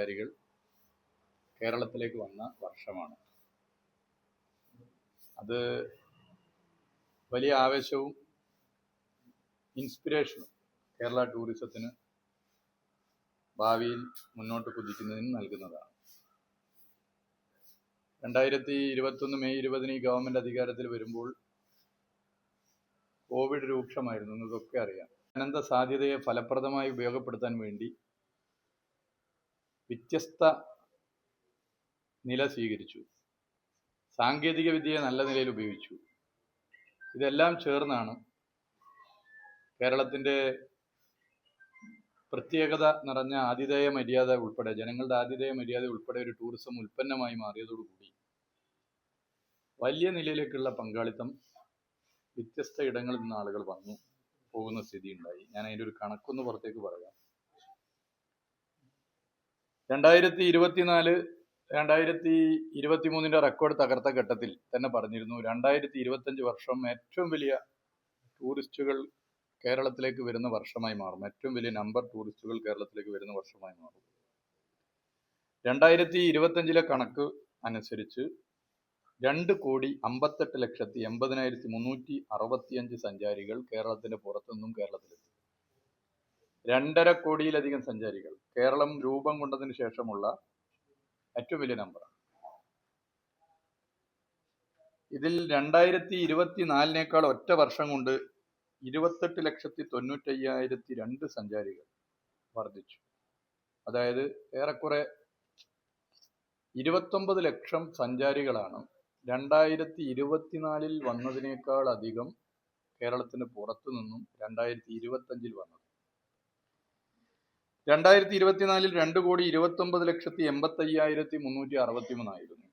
സഞ്ചാരികൾ കേരളത്തിലേക്ക് വന്ന വർഷമാണ്. അത് വലിയ ആവേശവും ഇൻസ്പിരേഷനും കേരള ടൂറിസത്തിന് ഭാവിയിൽ മുന്നോട്ട് കുതിക്കുന്നതിന് നൽകുന്നതാണ്. രണ്ടായിരത്തി ഇരുപത്തൊന്ന് മെയ് ഇരുപതിന് ഈ ഗവൺമെന്റ് അധികാരത്തിൽ വരുമ്പോൾ കോവിഡ് രൂക്ഷമായിരുന്നു എന്നതൊക്കെ അറിയാം. അനന്ത സാധ്യതയെ ഫലപ്രദമായി ഉപയോഗപ്പെടുത്താൻ വേണ്ടി വ്യത്യസ്ത നില സ്വീകരിച്ചു. സാങ്കേതിക വിദ്യയെ നല്ല നിലയിൽ ഉപയോഗിച്ചു. ഇതെല്ലാം ചേർന്നാണ് കേരളത്തിന്റെ പ്രത്യേകത നിറഞ്ഞ ആതിഥേയ മര്യാദ ഉൾപ്പെടെ ജനങ്ങളുടെ ആതിഥേയ മര്യാദ ഉൾപ്പെടെ ഒരു ടൂറിസം ഉൽപ്പന്നമായി മാറിയതോടുകൂടി വലിയ നിലയിലേക്കുള്ള പങ്കാളിത്തം വ്യത്യസ്ത ഇടങ്ങളിൽ നിന്ന് ആളുകൾ വന്നു പോകുന്ന സ്ഥിതി ഉണ്ടായി ഞാൻ അതിന്റെ ഒരു കണക്കൊന്ന് പുറത്തേക്ക് പറയാം. രണ്ടായിരത്തി ഇരുപത്തിനാല് രണ്ടായിരത്തി ഇരുപത്തി മൂന്നിന്റെ റെക്കോർഡ് തകർത്ത ഘട്ടത്തിൽ തന്നെ പറഞ്ഞിരുന്നു. രണ്ടായിരത്തി ഇരുപത്തഞ്ച് വർഷം ഏറ്റവും വലിയ ടൂറിസ്റ്റുകൾ കേരളത്തിലേക്ക് വരുന്ന വർഷമായി മാറും. ഏറ്റവും വലിയ നമ്പർ ടൂറിസ്റ്റുകൾ കേരളത്തിലേക്ക് വരുന്ന വർഷമായി മാറും. രണ്ടായിരത്തി ഇരുപത്തഞ്ചിലെ കണക്ക് അനുസരിച്ച് രണ്ട് കോടി അമ്പത്തെട്ട് ലക്ഷത്തി എൺപതിനായിരത്തി മുന്നൂറ്റി അറുപത്തിയഞ്ച് സഞ്ചാരികൾ കേരളത്തിന്റെ പുറത്തുനിന്നും കേരളത്തിലെത്തി. രണ്ടര കോടിയിലധികം സഞ്ചാരികൾ. കേരളം രൂപം കൊണ്ടതിന് ശേഷമുള്ള ഏറ്റവും വലിയ നമ്പറാണ് ഇതിൽ രണ്ടായിരത്തി ഇരുപത്തിനാലിനേക്കാൾ ഒറ്റ വർഷം കൊണ്ട് ഇരുപത്തെട്ട് ലക്ഷത്തി തൊണ്ണൂറ്റയ്യായിരത്തി രണ്ട് സഞ്ചാരികൾ വർദ്ധിച്ചു. അതായത് ഏറെക്കുറെ ഇരുപത്തൊമ്പത് ലക്ഷം സഞ്ചാരികളാണ് രണ്ടായിരത്തി ഇരുപത്തിനാലിൽ വന്നതിനേക്കാൾ അധികം കേരളത്തിന് പുറത്തു നിന്നും രണ്ടായിരത്തി ഇരുപത്തഞ്ചിൽ വന്നത് രണ്ടായിരത്തി ഇരുപത്തിനാലിൽ രണ്ട് കോടി ഇരുപത്തൊമ്പത് ലക്ഷത്തി എൺപത്തി അയ്യായിരത്തി മുന്നൂറ്റി അറുപത്തി മൂന്നായിരുന്നു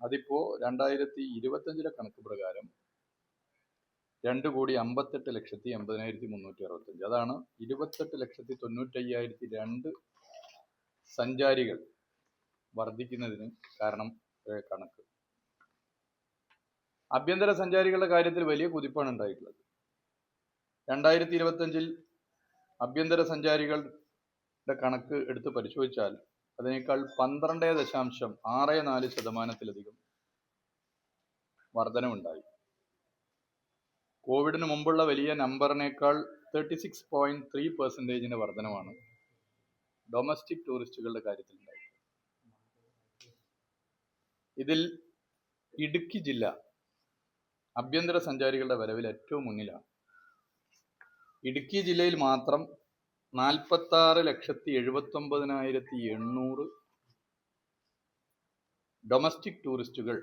അതിപ്പോ രണ്ടായിരത്തി ഇരുപത്തഞ്ചിലെ കണക്ക് പ്രകാരം രണ്ട് കോടി അമ്പത്തെട്ട് ലക്ഷത്തി എൺപതിനായിരത്തി മുന്നൂറ്റി അറുപത്തഞ്ച് അതാണ് ഇരുപത്തെട്ട് ലക്ഷത്തി തൊണ്ണൂറ്റയ്യായിരത്തി രണ്ട് സഞ്ചാരികൾ വർദ്ധിക്കുന്നതിന് കാരണം കണക്ക്. ആഭ്യന്തര സഞ്ചാരികളുടെ കാര്യത്തിൽ വലിയ കുതിപ്പാണ് ഉണ്ടായിട്ടുള്ളത്. രണ്ടായിരത്തി ഇരുപത്തഞ്ചിൽ ആഭ്യന്തര സഞ്ചാരികളുടെ കണക്ക് എടുത്ത് പരിശോധിച്ചാൽ അതിനേക്കാൾ പന്ത്രണ്ട് ദശാംശം ആറ് നാല് ശതമാനത്തിലധികം വർധനമുണ്ടായി കോവിഡിന് മുമ്പുള്ള വലിയ നമ്പറിനേക്കാൾ തേർട്ടി സിക്സ് പോയിന്റ് ത്രീ പെർസെന്റേജിന്റെ വർധനമാണ് ഡൊമസ്റ്റിക് ടൂറിസ്റ്റുകളുടെ കാര്യത്തിൽ ഉണ്ടായി ഇതിൽ ഇടുക്കി ജില്ല ആഭ്യന്തര സഞ്ചാരികളുടെ വരവിൽ ഏറ്റവും മുന്നിലാണ്. ഇടുക്കി ജില്ലയിൽ മാത്രം നാൽപ്പത്തി ആറ് ലക്ഷത്തി എഴുപത്തി ഒമ്പതിനായിരത്തി എണ്ണൂറ് ഡൊമസ്റ്റിക് ടൂറിസ്റ്റുകൾ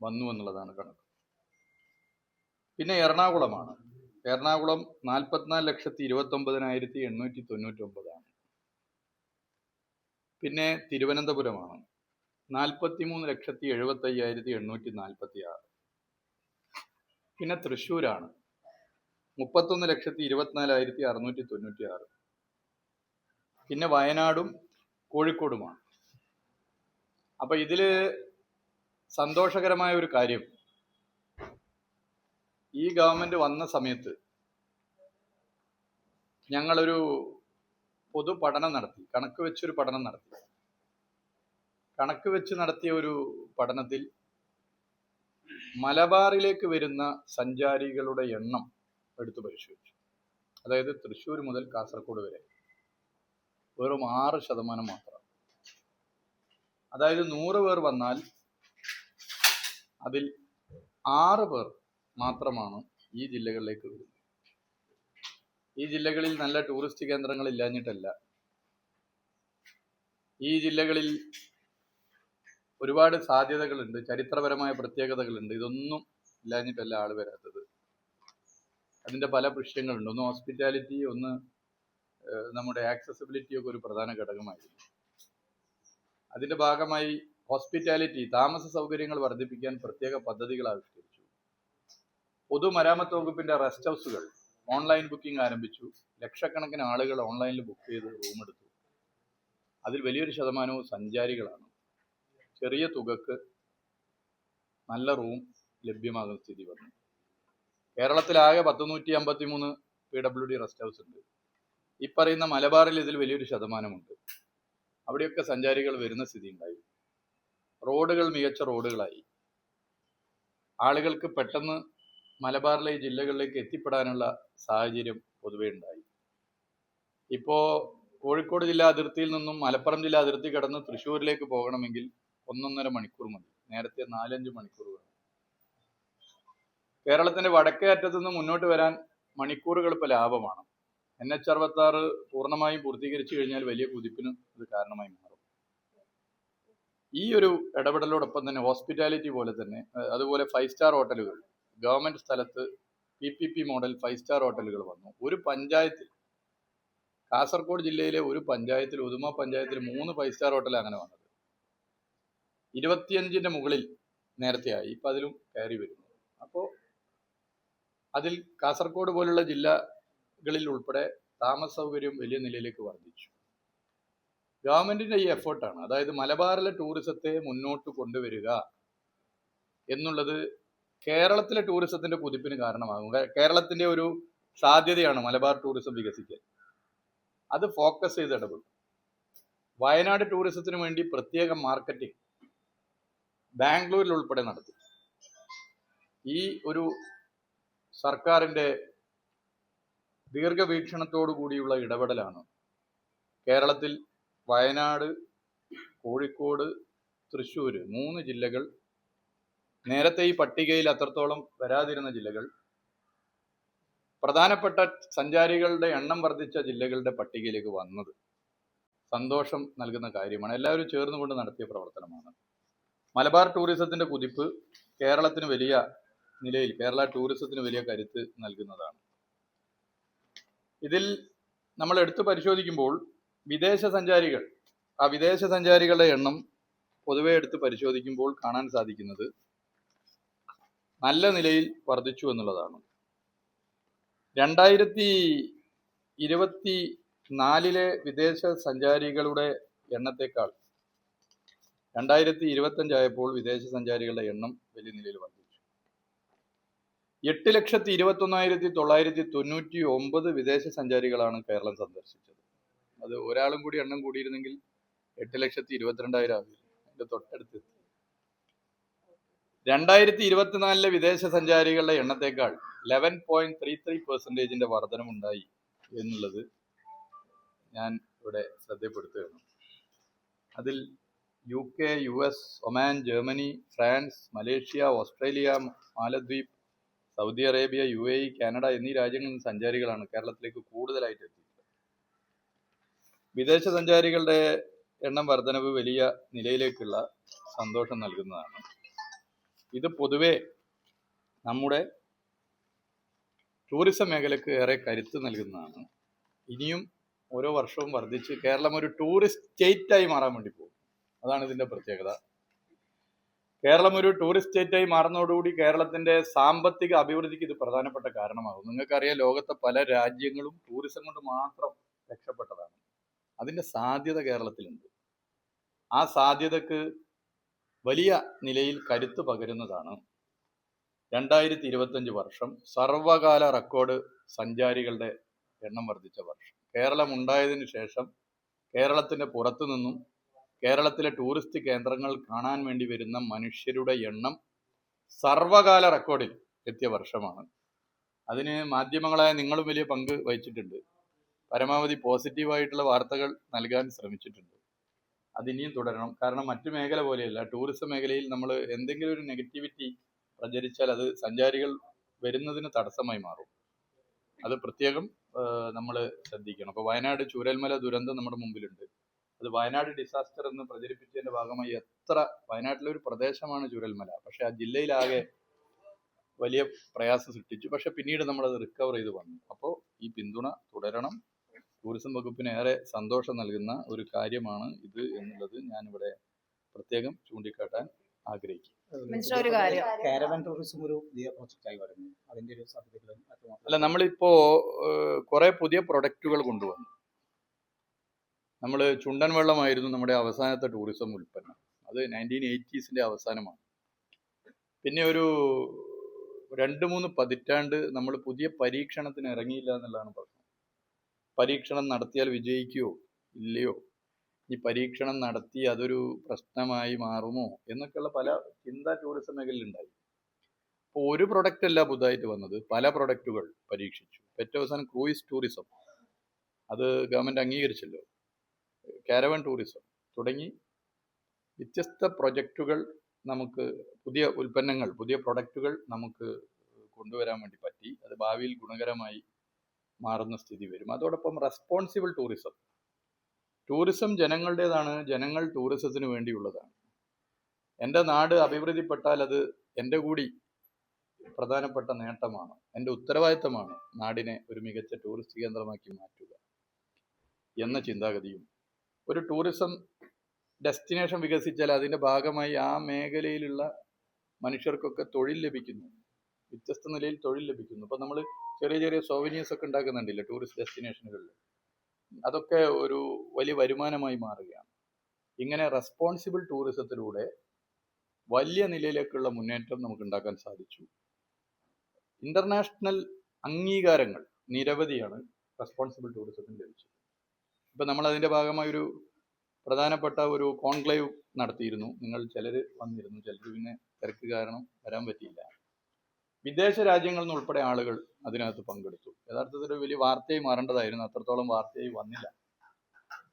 വന്നു എന്നുള്ളതാണ് കണക്ക്. പിന്നെ എറണാകുളമാണ്. എറണാകുളം നാൽപ്പത്തിനാല് ലക്ഷത്തി ഇരുപത്തി ഒമ്പതിനായിരത്തി എണ്ണൂറ്റി തൊണ്ണൂറ്റി ഒമ്പതാണ് പിന്നെ തിരുവനന്തപുരമാണ്. നാൽപ്പത്തിമൂന്ന് ലക്ഷത്തി എഴുപത്തി അയ്യായിരത്തി എണ്ണൂറ്റി നാൽപ്പത്തി ആറ് പിന്നെ തൃശ്ശൂരാണ്. മുപ്പത്തൊന്ന് ലക്ഷത്തി ഇരുപത്തിനാലായിരത്തി അറുന്നൂറ്റി തൊണ്ണൂറ്റി ആറ് പിന്നെ വയനാടും കോഴിക്കോടുമാണ്. അപ്പൊ ഇതിൽ സന്തോഷകരമായ ഒരു കാര്യം. ഈ ഗവൺമെന്റ് വന്ന സമയത്ത് ഞങ്ങളൊരു പൊതു പഠനം നടത്തി കണക്ക് വെച്ചൊരു പഠനം നടത്തി. കണക്ക് വെച്ച് നടത്തിയ ഒരു പഠനത്തിൽ മലബാറിലേക്ക് വരുന്ന സഞ്ചാരികളുടെ എണ്ണം എടുത്തു പരിശോധിച്ചു. അതായത് തൃശ്ശൂർ മുതൽ കാസർഗോഡ് വരെ. വെറും ആറ് ശതമാനം മാത്രം. അതായത് നൂറ് പേർ വന്നാൽ അതിൽ ആറ് പേർ മാത്രമാണ് ഈ ജില്ലകളിലേക്ക് വരുന്നത്. ഈ ജില്ലകളിൽ നല്ല ടൂറിസ്റ്റ് കേന്ദ്രങ്ങൾ ഇല്ലാഞ്ഞിട്ടല്ല. ഈ ജില്ലകളിൽ ഒരുപാട് സാധ്യതകളുണ്ട് ചരിത്രപരമായ പ്രത്യേകതകളുണ്ട്. ഇതൊന്നും ഇല്ലാഞ്ഞിട്ടല്ല ആൾ വരാത്തത്. അതിന്റെ പല പ്രശ്നങ്ങളുണ്ട്. ഒന്ന് ഹോസ്പിറ്റാലിറ്റി ഒന്ന് നമ്മുടെ ആക്സസിബിലിറ്റി ഒക്കെ ഒരു പ്രധാന ഘടകമായിരുന്നു. അതിന്റെ ഭാഗമായി ഹോസ്പിറ്റാലിറ്റി താമസ സൗകര്യങ്ങൾ വർദ്ധിപ്പിക്കാൻ പ്രത്യേക പദ്ധതികൾ ആവിഷ്കരിച്ചു. പൊതുമരാമത്ത് വകുപ്പിന്റെ റെസ്റ്റ് ഹൗസുകൾ ഓൺലൈൻ ബുക്കിംഗ് ആരംഭിച്ചു. ലക്ഷക്കണക്കിന് ആളുകൾ ഓൺലൈനിൽ ബുക്ക് ചെയ്ത് റൂം എടുത്തു. അതിൽ വലിയൊരു ശതമാനവും സഞ്ചാരികളാണ്. ചെറിയ തുകക്ക് നല്ല റൂം ലഭ്യമാകുന്ന സ്ഥിതി വന്നു. കേരളത്തിലാകെ പത്തുനൂറ്റി അമ്പത്തി മൂന്ന് P W D rest house ഉണ്ട്. ഈ പറയുന്ന മലബാറിൽ ഇതിൽ വലിയൊരു ശതമാനമുണ്ട്. അവിടെയൊക്കെ സഞ്ചാരികൾ വരുന്ന സ്ഥിതി ഉണ്ടായി റോഡുകൾ മികച്ച റോഡുകളായി. ആളുകൾക്ക് പെട്ടെന്ന് മലബാറിലെ ജില്ലകളിലേക്ക് എത്തിപ്പെടാനുള്ള സാഹചര്യം പൊതുവേ ഉണ്ടായി. ഇപ്പോൾ കോഴിക്കോട് ജില്ലാ അതിർത്തിയിൽ നിന്നും മലപ്പുറം ജില്ലാ അതിർത്തി കടന്ന് തൃശ്ശൂരിലേക്ക് പോകണമെങ്കിൽ ഒന്നൊന്നര മണിക്കൂർ മതി. നേരത്തെ നാലഞ്ച് മണിക്കൂർ വേണം. കേരളത്തിന്റെ വടക്കേ അറ്റത്തു നിന്ന് മുന്നോട്ട് വരാൻ മണിക്കൂറുകൾ ഇപ്പോൾ ലാഭമാണ്. എൻ എച്ച് അറുപത്തി ആറ് പൂർണമായും പൂർത്തീകരിച്ചു കഴിഞ്ഞാൽ വലിയ കുതിപ്പിന് ഇത് കാരണമായി മാറും. ഈ ഒരു ഇടപെടലോടൊപ്പം തന്നെ ഹോസ്പിറ്റാലിറ്റി പോലെ തന്നെ അതുപോലെ ഫൈവ് സ്റ്റാർ ഹോട്ടലുകൾ ഗവൺമെന്റ് സ്ഥലത്ത് P P P model five star ഹോട്ടലുകൾ വന്നു. ഒരു പഞ്ചായത്തിൽ കാസർഗോഡ് ജില്ലയിലെ ഒരു പഞ്ചായത്തിൽ ഉദുമ പഞ്ചായത്തിൽ മൂന്ന് ഫൈവ് സ്റ്റാർ ഹോട്ടൽ അങ്ങനെ വന്നത്. ഇരുപത്തിയഞ്ചിന്റെ മുകളിൽ നേരത്തെയായി ഇപ്പം അതിലും കയറി വരുന്നു. അപ്പോൾ അതിൽ കാസർഗോഡ് പോലുള്ള ജില്ലകളിൽ ഉൾപ്പെടെ താമസ സൗകര്യം വലിയ നിലയിലേക്ക് വർദ്ധിച്ചു. ഗവൺമെന്റിന്റെ ഈ എഫേർട്ടാണ് അതായത് മലബാറിലെ ടൂറിസത്തെ മുന്നോട്ട് കൊണ്ടുവരിക എന്നുള്ളത് കേരളത്തിലെ ടൂറിസത്തിന്റെ കുതിപ്പിന് കാരണമാകും. കേരളത്തിന്റെ ഒരു സാധ്യതയാണ് മലബാർ ടൂറിസം വികസിക്കാൻ. അത് ഫോക്കസ് ചെയ്ത് ഇടപെടും വയനാട് ടൂറിസത്തിന് വേണ്ടി പ്രത്യേക മാർക്കറ്റിംഗ് ബാംഗ്ലൂരിൽ ഉൾപ്പെടെ നടത്തി. ഈ ഒരു സർക്കാരിന്റെ ദീർഘവീക്ഷണത്തോടു കൂടിയുള്ള ഇടപെടലാണ്. കേരളത്തിൽ വയനാട് കോഴിക്കോട് തൃശ്ശൂർ മൂന്ന് ജില്ലകൾ നേരത്തെ ഈ പട്ടികയിൽ അത്രത്തോളം വരാതിരുന്ന ജില്ലകൾ പ്രധാനപ്പെട്ട സഞ്ചാരികളുടെ എണ്ണം വർദ്ധിച്ച ജില്ലകളുടെ പട്ടികയിലേക്ക് വന്നത് സന്തോഷം നൽകുന്ന കാര്യമാണ്. എല്ലാവരും ചേർന്നുകൊണ്ട് നടത്തിയ പ്രവർത്തനമാണ്. മലബാർ ടൂറിസത്തിന്റെ കുതിപ്പ് കേരളത്തിന് വലിയ നിലയിൽ കേരള ടൂറിസത്തിന് വലിയ കരുത്ത് നൽകുന്നതാണ്. ഇതിൽ നമ്മൾ എടുത്തു പരിശോധിക്കുമ്പോൾ വിദേശ സഞ്ചാരികൾ ആ വിദേശ സഞ്ചാരികളുടെ എണ്ണം പൊതുവെ എടുത്ത് പരിശോധിക്കുമ്പോൾ കാണാൻ സാധിക്കുന്നത് നല്ല നിലയിൽ വർദ്ധിച്ചു എന്നുള്ളതാണ്. രണ്ടായിരത്തി ഇരുപത്തി നാലിലെ വിദേശ സഞ്ചാരികളുടെ എണ്ണത്തെക്കാൾ രണ്ടായിരത്തി ഇരുപത്തഞ്ചായപ്പോൾ വിദേശ സഞ്ചാരികളുടെ എണ്ണം വലിയ നിലയിൽ വർദ്ധിച്ചു. എട്ട് ലക്ഷത്തി ഇരുപത്തൊന്നായിരത്തി തൊള്ളായിരത്തി തൊണ്ണൂറ്റി ഒമ്പത് വിദേശ സഞ്ചാരികളാണ് കേരളം സന്ദർശിച്ചത്. അത് ഒരാളും കൂടി എണ്ണം കൂടിയിരുന്നെങ്കിൽ എട്ട് ലക്ഷത്തി ഇരുപത്തിരണ്ടായിരം ആവില്ല അതിന്റെ തൊട്ടടുത്ത്. രണ്ടായിരത്തി ഇരുപത്തിനാലിലെ വിദേശ സഞ്ചാരികളുടെ എണ്ണത്തെക്കാൾ ലെവൻ പോയിന്റ് ത്രീ ത്രീ പെർസെന്റേജിന്റെ വർധനമുണ്ടായി എന്നുള്ളത് ഞാൻ ഇവിടെ ശ്രദ്ധപ്പെടുത്തുകയാണ്. അതിൽ U K U S Oman Germany France Malaysia Australia Maldives Saudi Arabia U A E Canada എന്നീ രാജ്യങ്ങളിൽ നിന്ന് സഞ്ചാരികളാണ് കേരളത്തിലേക്ക് കൂടുതലായിട്ട് എത്തിയിട്ടുള്ളത്. വിദേശ സഞ്ചാരികളുടെ എണ്ണം വർധനവ് വലിയ നിലയിലേക്കുള്ള സന്തോഷം നൽകുന്നതാണ്. ഇത് പൊതുവെ നമ്മുടെ ടൂറിസം മേഖലക്ക് ഏറെ കരുത്ത് നൽകുന്നതാണ്. ഇനിയും ഓരോ വർഷവും വർദ്ധിച്ച് കേരളം ഒരു ടൂറിസ്റ്റ് സ്റ്റേറ്റായി മാറാൻ വേണ്ടി പോകും അതാണ് ഇതിന്റെ പ്രത്യേകത. കേരളം ഒരു ടൂറിസ്റ്റ് സ്റ്റേറ്റായി മാറുന്നതോടുകൂടി കേരളത്തിന്റെ സാമ്പത്തിക അഭിവൃദ്ധിക്ക് ഇത് പ്രധാനപ്പെട്ട കാരണമാകും നിങ്ങൾക്കറിയാം ലോകത്തെ പല രാജ്യങ്ങളും ടൂറിസം കൊണ്ട് മാത്രം രക്ഷപ്പെട്ടതാണ്. അതിന്റെ സാധ്യത കേരളത്തിലുണ്ട്. ആ സാധ്യതക്ക് വലിയ നിലയിൽ കരുത്ത് പകരുന്നതാണ്. രണ്ടായിരത്തി ഇരുപത്തഞ്ച് വർഷം സർവകാല റെക്കോർഡ് സഞ്ചാരികളുടെ എണ്ണം വർദ്ധിച്ച വർഷം. കേരളം ഉണ്ടായതിനു ശേഷം കേരളത്തിന്റെ പുറത്തു നിന്നും കേരളത്തിലെ ടൂറിസ്റ്റ് കേന്ദ്രങ്ങൾ കാണാൻ വേണ്ടി വരുന്ന മനുഷ്യരുടെ എണ്ണം സർവകാല റെക്കോർഡിൽ എത്തിയ വർഷമാണ്. അതിന് മാധ്യമങ്ങളായ നിങ്ങളും വലിയ പങ്ക് വഹിച്ചിട്ടുണ്ട്. പരമാവധി പോസിറ്റീവായിട്ടുള്ള വാർത്തകൾ നൽകാൻ ശ്രമിച്ചിട്ടുണ്ട്. അതിനിയും തുടരണം. കാരണം മറ്റു മേഖല പോലെയല്ല. ടൂറിസം മേഖലയിൽ നമ്മൾ എന്തെങ്കിലും ഒരു നെഗറ്റിവിറ്റി പ്രചരിച്ചാൽ അത് സഞ്ചാരികൾ വരുന്നതിന് തടസ്സമായി മാറും. അത് പ്രത്യേകം നമ്മൾ ശ്രദ്ധിക്കണം. അപ്പോൾ വയനാട് ചൂരൽമല ദുരന്തം നമ്മുടെ മുമ്പിലുണ്ട്. അത് വയനാട് ഡിസാസ്റ്റർ എന്ന് പ്രചരിപ്പിച്ചതിന്റെ ഭാഗമായി എത്ര വയനാട്ടിലെ ഒരു പ്രദേശമാണ് ചുരൽമല. പക്ഷെ ആ ജില്ലയിലാകെ വലിയ പ്രയാസം സൃഷ്ടിച്ചു. പക്ഷെ പിന്നീട് നമ്മൾ അത് റിക്കവർ ചെയ്ത് വന്നു. അപ്പോൾ ഈ പിന്തുണ തുടരണം. ടൂറിസം വകുപ്പിന് ഏറെ സന്തോഷം നൽകുന്ന ഒരു കാര്യമാണ് ഇത് എന്നുള്ളത് ഞാനിവിടെ പ്രത്യേകം ചൂണ്ടിക്കാട്ടാൻ ആഗ്രഹിക്കും അല്ല നമ്മളിപ്പോ കുറെ പുതിയ പ്രൊഡക്റ്റുകൾ കൊണ്ടുവന്നു. നമ്മൾ ചുണ്ടൻ വെള്ളമായിരുന്നു നമ്മുടെ അവസാനത്തെ ടൂറിസം ഉൽപ്പന്നം. അത് നയന്റീൻ എയ്റ്റീസിന്റെ അവസാനമാണ്. പിന്നെ ഒരു രണ്ട് മൂന്ന് പതിറ്റാണ്ട് നമ്മൾ പുതിയ പരീക്ഷണത്തിന് ഇറങ്ങിയില്ല എന്നുള്ളതാണ് പ്രശ്നം. പരീക്ഷണം നടത്തിയാൽ വിജയിക്കുമോ ഇല്ലയോ? ഈ പരീക്ഷണം നടത്തി അതൊരു പ്രശ്നമായി മാറുമോ? എന്നൊക്കെയുള്ള പല ചിന്ത ടൂറിസം മേഖലയിലുണ്ടായി അപ്പോൾ ഒരു പ്രൊഡക്റ്റ് അല്ല പുതുതായിട്ട് വന്നത്. പല പ്രൊഡക്റ്റുകൾ പരീക്ഷിച്ചു. ഏറ്റവും അവസാനം ക്രൂയിസ് ടൂറിസം അത് ഗവൺമെന്റ് അംഗീകരിച്ചല്ലോ. കാരവൻ ടൂറിസം തുടങ്ങി വ്യത്യസ്ത പ്രൊജക്റ്റുകൾ നമുക്ക് പുതിയ ഉൽപ്പന്നങ്ങൾ പുതിയ പ്രൊഡക്റ്റുകൾ നമുക്ക് കൊണ്ടുവരാൻ വേണ്ടി പറ്റി. അത് ഭാവിയിൽ ഗുണകരമായി മാറുന്ന സ്ഥിതി വരും. അതോടൊപ്പം റെസ്പോൺസിബിൾ ടൂറിസം ടൂറിസം ജനങ്ങളുടേതാണ്. ജനങ്ങൾ ടൂറിസത്തിന് വേണ്ടിയുള്ളതാണ്. എന്റെ നാട് അഭിവൃദ്ധിപ്പെട്ടാൽ അത് എന്റെ കൂടി പ്രധാനപ്പെട്ട നേട്ടമാണ്. എന്റെ ഉത്തരവാദിത്തമാണ് നാടിനെ ഒരു മികച്ച ടൂറിസ്റ്റ് കേന്ദ്രമാക്കി മാറ്റുക എന്ന ചിന്താഗതിയും ഒരു ടൂറിസം ഡെസ്റ്റിനേഷൻ വികസിച്ചാൽ അതിന്റെ ഭാഗമായി ആ മേഖലയിലുള്ള മനുഷ്യർക്കൊക്കെ തൊഴിൽ ലഭിക്കുന്നു. വ്യത്യസ്ത നിലയിൽ തൊഴിൽ ലഭിക്കുന്നു. അപ്പോൾ നമ്മൾ ചെറിയ ചെറിയ സോവനീഴ്സ് ഒക്കെ ഉണ്ടാക്കുന്നുണ്ടല്ലോ ടൂറിസ്റ്റ് ഡെസ്റ്റിനേഷനുകളിൽ അതൊക്കെ ഒരു വലിയ വരുമാനമായി മാറുകയാണ്. ഇങ്ങനെ റെസ്പോൺസിബിൾ ടൂറിസത്തിലൂടെ വലിയ നിലയിലേക്കുള്ള മുന്നേറ്റം നമുക്ക് ഉണ്ടാക്കാൻ സാധിച്ചു. ഇന്റർനാഷണൽ അംഗീകാരങ്ങൾ നിരവധിയാണ് റെസ്പോൺസിബിൾ ടൂറിസത്തിന് ലഭിച്ചത്. ഇപ്പം നമ്മൾ അതിന്റെ ഭാഗമായി ഒരു പ്രധാനപ്പെട്ട ഒരു കോൺക്ലേവ് നടത്തിയിരുന്നു. നിങ്ങൾ ചിലർ വന്നിരുന്നു. ചിലർ പിന്നെ തിരക്ക് കാരണം വരാൻ പറ്റിയില്ല. വിദേശ രാജ്യങ്ങളിൽ നിന്ന് ഉൾപ്പെടെ ആളുകൾ അതിനകത്ത് പങ്കെടുത്തു. യഥാർത്ഥത്തിൽ വലിയ വാർത്തയായി മാറേണ്ടതായിരുന്നു. അത്രത്തോളം വാർത്തയായി വന്നില്ല.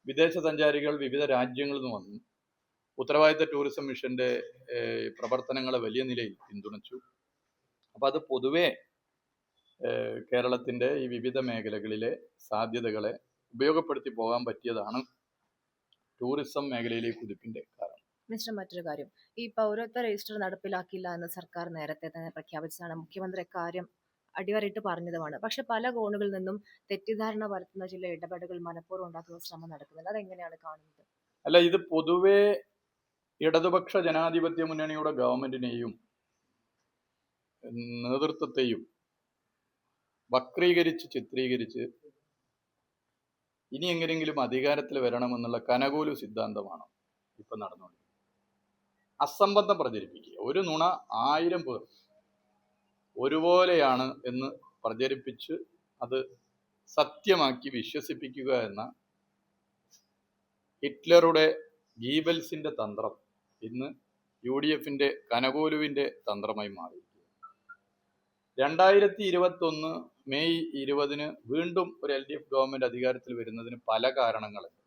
വിദേശ സഞ്ചാരികൾ വിവിധ രാജ്യങ്ങളിൽ നിന്ന് വന്നു. ഉത്തരവാദിത്ത ടൂറിസം മിഷന്റെ പ്രവർത്തനങ്ങളെ വലിയ നിലയിൽ പിന്തുണച്ചു. അപ്പൊ അത് പൊതുവെ കേരളത്തിന്റെ ഈ വിവിധ മേഖലകളിലെ സാധ്യതകളെ ഉപയോഗപ്പെടുത്തി പോകാൻ പറ്റിയതാണ് ടൂറിസം മേഖലയിലെ കുതിപ്പിന്റെ കാരണം. മിസ്റ്റർ മറ്റൊരു കാര്യം. ഈ പൗരത്വ രജിസ്റ്റർ നടപ്പിലാക്കില്ല എന്ന് സർക്കാർ നേരത്തെ തന്നെ പ്രഖ്യാപിച്ചതാണ്. മുഖ്യമന്ത്രി കാര്യം അടിവരയിട്ട് പറഞ്ഞതുമാണ്. പക്ഷെ പല കോണുകളിൽ നിന്നും തെറ്റിദ്ധാരണ പരത്തുന്ന ചില ഇടപെടലുകൾ മനഃപൂർവം ഉണ്ടാക്കുന്ന ശ്രമം നടക്കുന്നുണ്ട്. അതെങ്ങനെയാണ് കാണുന്നത്? അല്ല ഇത് പൊതുവേ ഇടതുപക്ഷ ജനാധിപത്യ മുന്നണിയുടെ ഗവൺമെന്റിനെയും നേതൃത്വത്തെയും വക്രീകരിച്ച് ചിത്രീകരിച്ച് ഇനി എങ്ങനെയെങ്കിലും അധികാരത്തിൽ വരണമെന്നുള്ള കനകൂലു സിദ്ധാന്തമാണ് ഇപ്പൊ നടന്നുകൊണ്ടിരിക്കുന്നത്? അസംബന്ധം പ്രചരിപ്പിക്കുക. ഒരു നുണ ആയിരം പേർ ഒരുപോലെയാണ് എന്ന് പ്രചരിപ്പിച്ച് അത് സത്യമാക്കി വിശ്വസിപ്പിക്കുക എന്ന ഹിറ്റ്ലറുടെ ഗീബൽസിന്റെ തന്ത്രം ഇന്ന് യു ഡി എഫിന്റെ കനകോലുവിന്റെ തന്ത്രമായി മാറിയിരിക്കുകയാണ് രണ്ടായിരത്തി ഇരുപത്തി ഒന്ന് മെയ് ഇരുപതിന് വീണ്ടും ഒരു എൽ ഡി എഫ് ഗവൺമെന്റ് അധികാരത്തിൽ വരുന്നതിന് പല കാരണങ്ങളുണ്ട്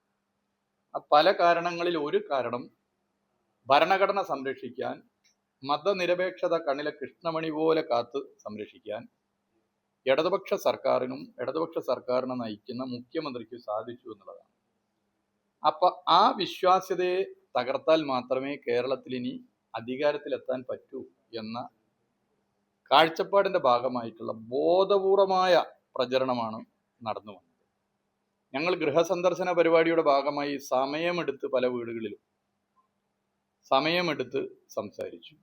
ആ പല കാരണങ്ങളിൽ ഒരു കാരണം ഭരണഘടന സംരക്ഷിക്കാൻ മതനിരപേക്ഷത കണ്ണിലെ കൃഷ്ണമണി പോലെ കാത്ത് സംരക്ഷിക്കാൻ ഇടതുപക്ഷ സർക്കാരിനും ഇടതുപക്ഷ സർക്കാരിനെ നയിക്കുന്ന മുഖ്യമന്ത്രിക്കും സാധിച്ചു എന്നുള്ളതാണ്. അപ്പൊ ആ വിശ്വാസ്യതയെ തകർത്താൽ മാത്രമേ കേരളത്തിൽ ഇനി അധികാരത്തിലെത്താൻ പറ്റൂ എന്ന കാഴ്ചപ്പാടിന്റെ ഭാഗമായിട്ടുള്ള ബോധപൂർവമായ പ്രചരണമാണ് നടന്നു വന്നത്. ഞങ്ങൾ ഗൃഹസന്ദർശന പരിപാടിയുടെ ഭാഗമായി സമയമെടുത്ത് പല വീടുകളിലും സമയമെടുത്ത് സംസാരിച്ചു.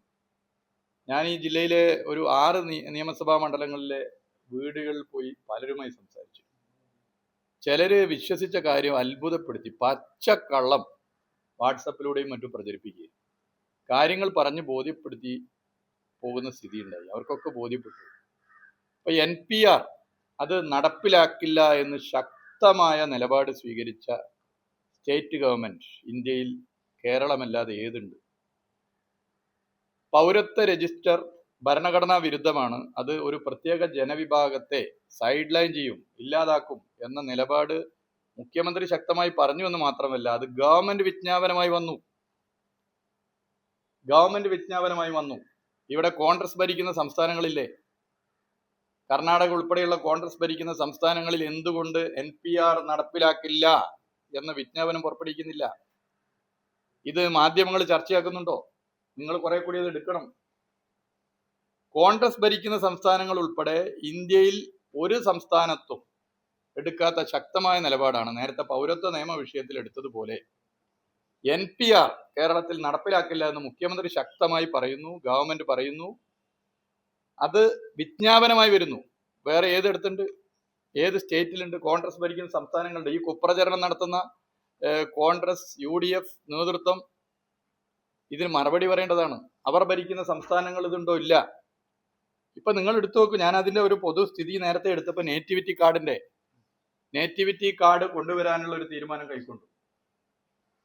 ഞാൻ ഈ ജില്ലയിലെ ഒരു ആറ് നിയമസഭാ മണ്ഡലങ്ങളിലെ വീടുകളിൽ പോയി പലരുമായി സംസാരിച്ചു. ചിലര് വിശ്വസിച്ച കാര്യം അത്ഭുതപ്പെടുത്തി. പച്ചക്കള്ളം വാട്സപ്പിലൂടെയും മറ്റും പ്രചരിപ്പിക്കുകയും. കാര്യങ്ങൾ പറഞ്ഞ് ബോധ്യപ്പെടുത്തി പോകുന്ന സ്ഥിതി ഉണ്ടായി അവർക്കൊക്കെ ബോധ്യപ്പെട്ടു. അപ്പൊ എൻ പി ആർ അത് നടപ്പിലാക്കില്ല എന്ന് ശക്തമായ നിലപാട് സ്വീകരിച്ച സ്റ്റേറ്റ് ഗവൺമെന്റ് ഇന്ത്യയിൽ കേരളമല്ലാതെ ഏതുണ്ട്? പൗരത്വ രജിസ്റ്റർ ഭരണഘടനാ വിരുദ്ധമാണ്. അത് ഒരു പ്രത്യേക ജനവിഭാഗത്തെ സൈഡ് ലൈൻ ചെയ്യും ഇല്ലാതാക്കും എന്ന നിലപാട് മുഖ്യമന്ത്രി ശക്തമായി പറഞ്ഞു എന്ന് മാത്രമല്ല അത് ഗവൺമെന്റ് വിജ്ഞാപനമായി വന്നു. ഗവൺമെന്റ് വിജ്ഞാപനമായി വന്നു. ഇവിടെ കോൺഗ്രസ് ഭരിക്കുന്ന സംസ്ഥാനങ്ങളില്ലേ? കർണാടക ഉൾപ്പെടെയുള്ള കോൺഗ്രസ് ഭരിക്കുന്ന സംസ്ഥാനങ്ങളിൽ എന്തുകൊണ്ട് എൻ പി ആർ നടപ്പിലാക്കില്ല എന്ന വിജ്ഞാപനം പുറപ്പെടുവിക്കുന്നില്ല? ഇത് മാധ്യമങ്ങൾ ചർച്ചയാക്കുന്നുണ്ടോ? നിങ്ങൾ കുറെ കൂടി അത് എടുക്കണം. കോൺഗ്രസ് ഭരിക്കുന്ന സംസ്ഥാനങ്ങൾ ഉൾപ്പെടെ ഇന്ത്യയിൽ ഒരു സംസ്ഥാനത്തും എടുക്കാത്ത ശക്തമായ നിലപാടാണ് നേരത്തെ പൗരത്വ നിയമ വിഷയത്തിൽ എടുത്തതുപോലെ എൻ പി ആർ കേരളത്തിൽ നടപ്പിലാക്കില്ല എന്ന് മുഖ്യമന്ത്രി ശക്തമായി പറയുന്നു ഗവൺമെന്റ് പറയുന്നു. അത് വിജ്ഞാപനമായി വരുന്നു. വേറെ ഏതെടുത്തുണ്ട് ഏത് സ്റ്റേറ്റിലുണ്ട്? കോൺഗ്രസ് ഭരിക്കുന്ന സംസ്ഥാനങ്ങളുണ്ട് ഈ കുപ്രചരണം നടത്തുന്ന കോൺഗ്രസ് യു ഡി എഫ് നേതൃത്വം ഇതിന് മറുപടി പറയേണ്ടതാണ്. അവർ ഭരിക്കുന്ന സംസ്ഥാനങ്ങൾ ഇതുണ്ടോ ഇല്ല? ഇപ്പൊ നിങ്ങൾ എടുത്തു നോക്കൂ ഞാൻ അതിന്റെ ഒരു പൊതുസ്ഥിതി നേരത്തെ എടുത്തപ്പോൾ നേറ്റിവിറ്റി കാർഡിന്റെ നേറ്റിവിറ്റി കാർഡ് കൊണ്ടുവരാനുള്ള ഒരു തീരുമാനം കൈക്കൊണ്ടു.